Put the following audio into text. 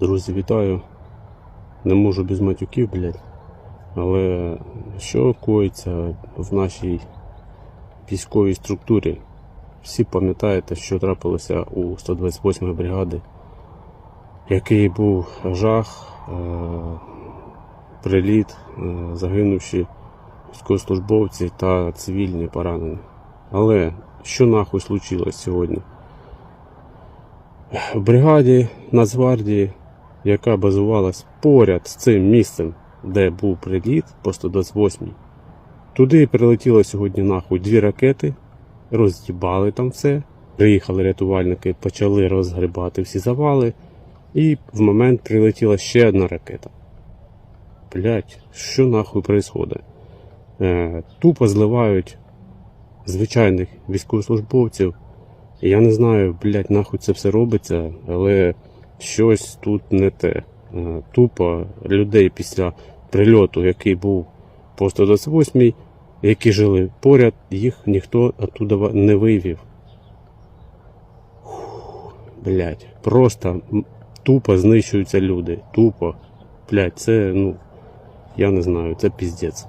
Друзі, вітаю. Не можу без матюків, блядь. Але що коїться в нашій військовій структурі? Всі пам'ятаєте, що трапилося у 128 бригади, який був жах, е, приліт, е, загинувші військовослужбовці та цивільні поранені. Але що нахуй случилось сьогодні? В бригаді Нацгвардії, яка базувалась поряд з цим місцем, де був приліт по 128 туди прилетіло сьогодні нахуй дві ракети, роз'їбали там все. Приїхали рятувальники, почали розгрібати всі завали, і в момент прилетіла ще одна ракета. Блять, що нахуй происходить? Е, тупо зливають звичайних військовослужбовців. Я не знаю, блядь, нахуй це все робиться, але щось тут не те. Е, Тупо людей після прильоту, який був по 128, які жили поряд, їх ніхто оттуда не вивів. Фух, просто тупо знищуються люди. Тупо. Блядь, це, ну, я не знаю, це піздець.